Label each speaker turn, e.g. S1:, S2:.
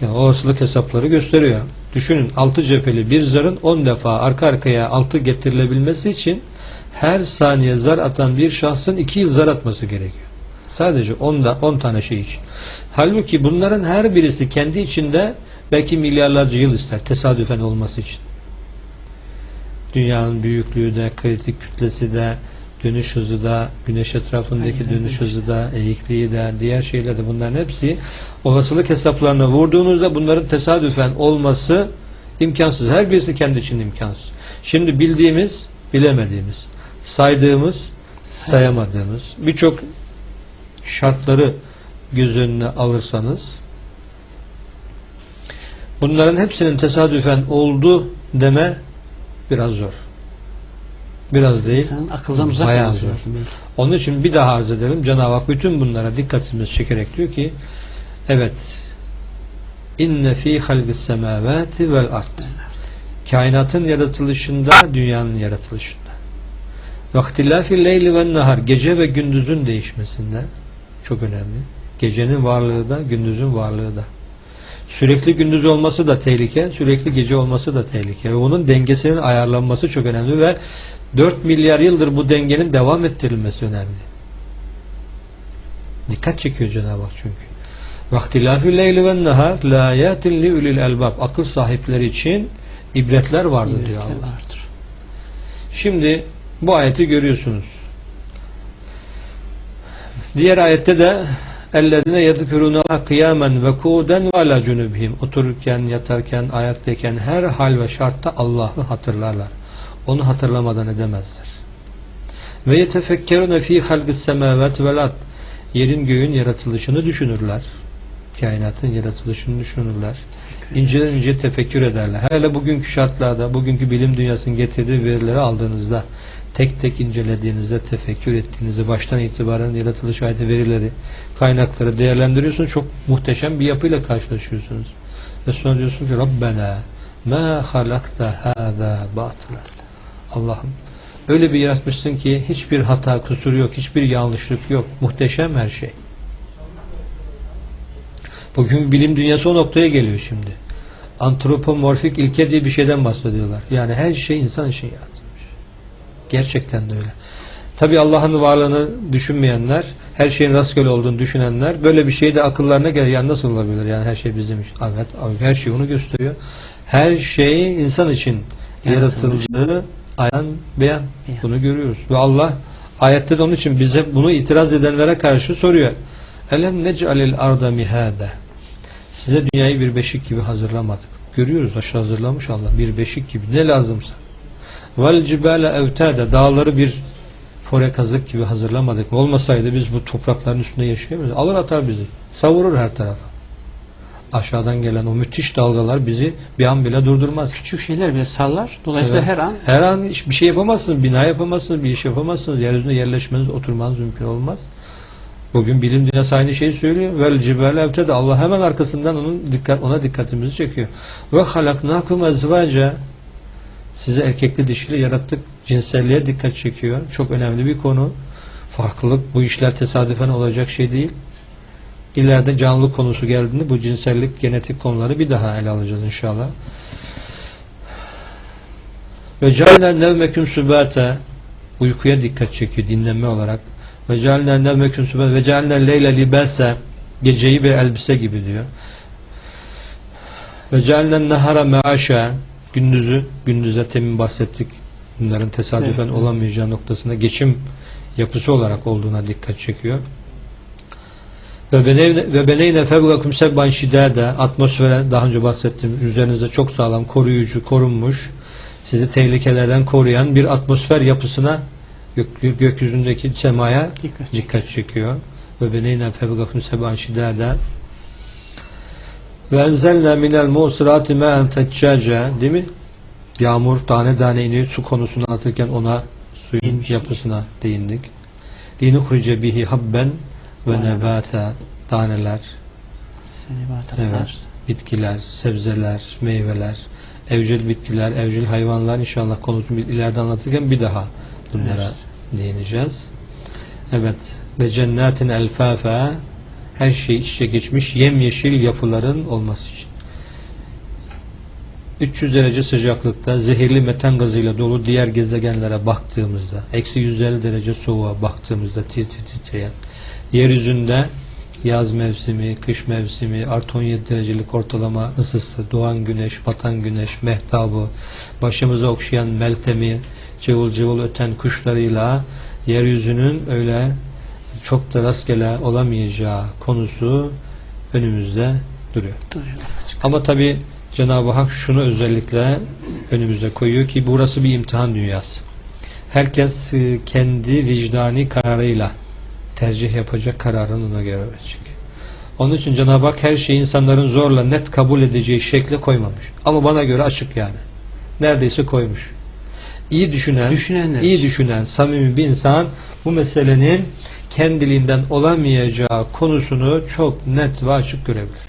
S1: Yani olasılık hesapları gösteriyor. Düşünün 6 cepheli bir zarın 10 defa arka arkaya 6 getirilebilmesi için her saniye zar atan bir şahsın 2 yıl zar atması gerekiyor. Sadece 10 da 10 tane şey için. Halbuki bunların her birisi kendi içinde belki milyarlarca yıl ister tesadüfen olması için. Dünyanın büyüklüğü de, kritik kütlesi de, dönüş hızı da, güneş etrafındaki
S2: Aynen,
S1: dönüş hızı da, eğikliği de, diğer şeyler de bunların hepsi olasılık hesaplarına vurduğunuzda bunların tesadüfen olması imkansız. Her birisi kendi için imkansız. Şimdi bildiğimiz, bilemediğimiz, saydığımız, sayamadığımız birçok şartları göz önüne alırsanız bunların hepsinin tesadüfen oldu deme biraz zor. Biraz değil.
S2: İnsanın akıldan uzak
S1: bayağı zor.
S2: lazım. belki.
S1: Onun için bir daha arz edelim. Cenab-ı Hak bütün bunlara dikkatimizi çekerek diyor ki evet inne fi halgis semavati vel ard kainatın yaratılışında dünyanın yaratılışında vaktillafi leyli ve nahar gece ve gündüzün değişmesinde çok önemli. Gecenin varlığı da gündüzün varlığı da. Sürekli gündüz olması da tehlike, sürekli gece olması da tehlike. Ve bunun dengesinin ayarlanması çok önemli ve 4 milyar yıldır bu dengenin devam ettirilmesi önemli. Dikkat çekiyor Cenab-ı Hak çünkü. Vaktilafü leyli ve nehar la ayatin li ulil elbab. Akıl sahipleri için ibretler vardır diyor
S2: İbretler
S1: Allah.
S2: vardır.
S1: Şimdi bu ayeti görüyorsunuz. Diğer ayette de اَلَّذِينَ يَذْكُرُونَ قِيَامًا وَكُودًا وَعَلَى جُنُبِهِمْ Otururken, yatarken, ayaktayken her hal ve şartta Allah'ı hatırlarlar. Onu hatırlamadan edemezler. Ve yetefekkerune fi halgis semavat vel ard. Yerin göğün yaratılışını düşünürler. Kainatın yaratılışını düşünürler. İnceden ince tefekkür ederler. Hele bugünkü şartlarda, bugünkü bilim dünyasının getirdiği verileri aldığınızda, tek tek incelediğinizde, tefekkür ettiğinizde, baştan itibaren yaratılış ayeti verileri, kaynakları değerlendiriyorsunuz. Çok muhteşem bir yapıyla karşılaşıyorsunuz. Ve sonra diyorsunuz ki Rabbena ma halakta hâzâ batıla. Allah'ım öyle bir yaratmışsın ki hiçbir hata, kusur yok, hiçbir yanlışlık yok. Muhteşem her şey. Bugün bilim dünyası o noktaya geliyor şimdi. Antropomorfik ilke diye bir şeyden bahsediyorlar. Yani her şey insan için yaratılmış. Gerçekten de öyle. Tabi Allah'ın varlığını düşünmeyenler, her şeyin rastgele olduğunu düşünenler böyle bir şey de akıllarına gelir. Yani nasıl olabilir? Yani her şey bizim için. Evet, her şey onu gösteriyor. Her şey insan için yaratıldığı ayan beyan. Bunu görüyoruz. Ve Allah ayette de onun için bize bunu itiraz edenlere karşı soruyor. Elem nec'alil arda mihade. Size dünyayı bir beşik gibi hazırlamadık. Görüyoruz aşağı hazırlamış Allah bir beşik gibi ne lazımsa. Vel cibale evtade dağları bir fore kazık gibi hazırlamadık. Olmasaydı biz bu toprakların üstünde yaşayamayız. Alır atar bizi. Savurur her tarafa. Aşağıdan gelen o müthiş dalgalar bizi bir an bile durdurmaz.
S2: Küçük şeyler bile sallar. Dolayısıyla
S1: Evet.
S2: her an
S1: Her an bir şey yapamazsınız, bina yapamazsınız, bir iş yapamazsınız, yeryüzünde yerleşmeniz, oturmanız mümkün olmaz. Bugün bilim dünyası aynı şeyi söylüyor. Vel cibel evte de Allah hemen arkasından onun dikkat ona dikkatimizi çekiyor. Ve halaknakum ezvaca sizi erkekli dişili yarattık. Cinselliğe dikkat çekiyor. Çok önemli bir konu. Farklılık bu işler tesadüfen olacak şey değil. İleride canlı konusu geldiğinde bu cinsellik, genetik konuları bir daha ele alacağız inşallah. Ve cealna nevmeküm sübate uykuya dikkat çekiyor dinlenme olarak. Ve cealna nevmeküm sübate ve cealna leyle libase geceyi bir elbise gibi diyor. Ve cealna nehara meaşa gündüzü gündüze temin bahsettik. Bunların tesadüfen
S2: Evet.
S1: olamayacağı noktasında geçim yapısı olarak olduğuna dikkat çekiyor. Ve beneyne fevgakum sebban şidade atmosfere daha önce bahsettim. Üzerinizde çok sağlam koruyucu, korunmuş sizi tehlikelerden koruyan bir atmosfer yapısına gök, gök- gökyüzündeki semaya
S2: dikkat.
S1: dikkat çekiyor. Ve beneyne fevgakum sebban şidade ve enzelna minel musirati ma'en teccaca değil mi? Yağmur tane tane iniyor. Su konusunu anlatırken ona suyun yapısına değindik. Linuhrice bihi habben ve nebata taneler, Evet. bitkiler, sebzeler, meyveler, evcil bitkiler, evcil hayvanlar inşallah konusunu ileride anlatırken bir daha bunlara
S2: Evet.
S1: değineceğiz. Evet. Ve cennetin elfafa her şey iç içe geçmiş yemyeşil yapıların olması için. 300 derece sıcaklıkta zehirli metan gazıyla dolu diğer gezegenlere baktığımızda, eksi 150 derece soğuğa baktığımızda tir tir titreyen, yeryüzünde yaz mevsimi, kış mevsimi, artı 17 derecelik ortalama ısısı, doğan güneş, batan güneş, mehtabı, başımıza okşayan meltemi, cıvıl cıvıl öten kuşlarıyla yeryüzünün öyle çok da rastgele olamayacağı konusu önümüzde duruyor.
S2: Duruyor.
S1: Ama tabi Cenab-ı Hak şunu özellikle önümüze koyuyor ki burası bir imtihan dünyası. Herkes e, kendi vicdani kararıyla tercih yapacak kararını ona göre verecek. Onun için Cenab-ı Hak her şeyi insanların zorla net kabul edeceği şekle koymamış. Ama bana göre açık yani. Neredeyse koymuş. İyi düşünen,
S2: Düşünenler
S1: iyi düşünen, samimi bir insan bu meselenin kendiliğinden olamayacağı konusunu çok net ve açık görebilir.